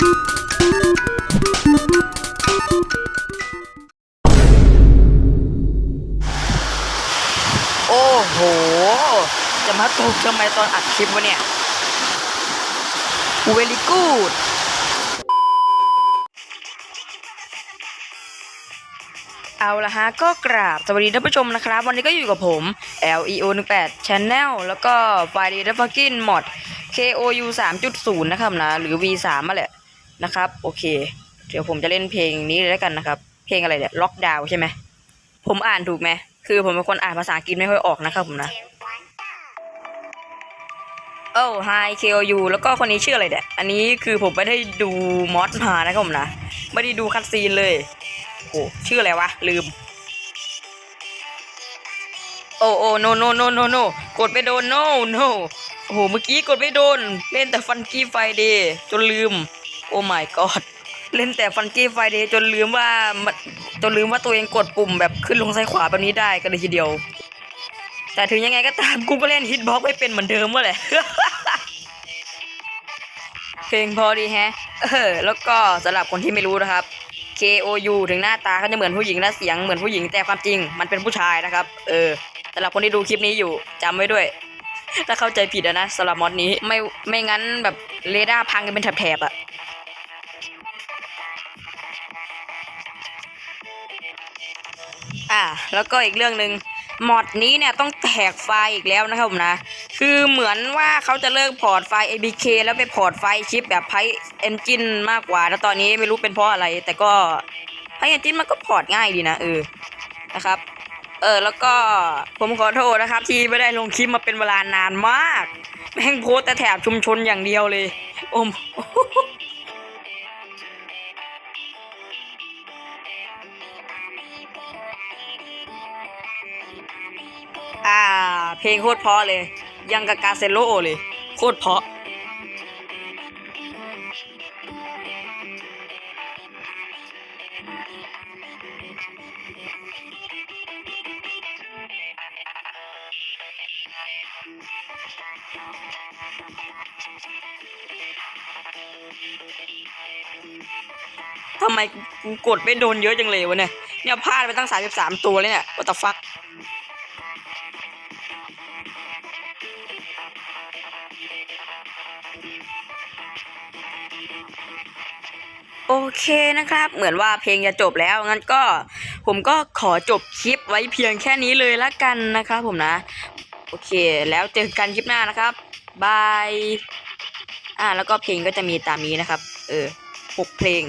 โอ้โห จะมาตกทำไมตอนอัดคลิปวะเนี่ยเวลิกูดเอาละฮะก็กราบสวัสดีท่านผู้ชมนะครับ วันนี้ก็อยู่กับผม LEO 18 Channel แล้วก็ไฟดีดัฟฟักกินมอด KOU 3.0 นะครับนะ หรือ V3 มาแหละ นะครับ โอเค เดี๋ยวผมจะเล่นเพลงนี้เลยแล้วกันนะครับ เพลงอะไรเนี่ยล็อกดาวใช่ไหมผมอ่านถูกไหมคือผมเป็นคนอ่านภาษาอังกฤษไม่ค่อยออกนะครับผมนะโอ้ Hi KOU แล้วก็คนนี้ชื่ออะไรเนี่ยอันนี้คือผมไม่ได้ดูมอสมานะครับผมนะไม่ได้ดูคัดซีนเลยโอ้ชื่ออะไรวะลืมโอ้โอ้ no no no no no กดไม่โดน no no โอ้โหเมื่อกี้กดไม่โดน เล่นแต่ฟันกี้ไฟเดย์จนลืม โอ้ my god เล่นแต่ฟันกี้ไฟเดย์จนลืมว่ามันจนลืมว่าตัวเองกดปุ่มแบบขึ้นลงซ้ายขวาแบบนี้ได้กันเลยทีเดียว แต่ถึงยังไงก็ตามกูก็เล่นฮิตบ็อกไม่เป็นเหมือนเดิมว่าแหละเพลงพอดีแฮะ เออ แล้วก็สำหรับคนที่ไม่รู้นะครับ KOU ถึงหน้าตาเขาจะเหมือนผู้หญิงและเสียงเหมือนผู้หญิงแต่ความจริงมันเป็นผู้ชายนะครับ เออสำหรับคนที่ดูคลิปนี้อยู่จำไว้ด้วย ถ้าเข้าใจผิดอะนะสำหรับมอดนี้ไม่ไม่งั้นแบบเรดาร์พังกันเป็นแถบๆอะ อะแล้วก็อีกเรื่องหนึ่งมอดนี้เนี่ยต้องแตกไฟล์อีกแล้วนะครับผมนะ คือเหมือนว่าเขาจะเลิกพอร์ตไฟล์ ABK แล้วไปพอร์ตไฟล์ชิปแบบไพ Engine มากกว่าแล้วตอนนี้ไม่รู้เป็นเพราะอะไร แต่ก็ไพ Engine มันก็พอร์ตง่ายดีนะเออ นะครับ เออแล้วก็ผมขอโทษนะครับที่ไม่ได้ลงคลิปมาเป็นเวลานานมาก แม่งโพสแต่แถบชุมชนอย่างเดียวเลย โอ อ่า เพลงโคตรเพราะเลย ยังกับกาเซโลเลย โคตรเพราะทำไมกูกดไม่โดนเยอะจังเลยวะเนี่ย เนี่ยพลาดไปตั้ง33ตัวเลยเนี่ย what the fuck โอเคนะครับ เหมือนว่าเพลงจะจบแล้วงั้นก็ผมก็ขอจบคลิปไว้เพียงแค่นี้เลยละกันนะครับผมนะ โอเค แล้วเจอกันคลิปหน้านะครับบายอ่าแล้วก็เพลงก็จะมีตามนี้นะครับ เออหกเพลง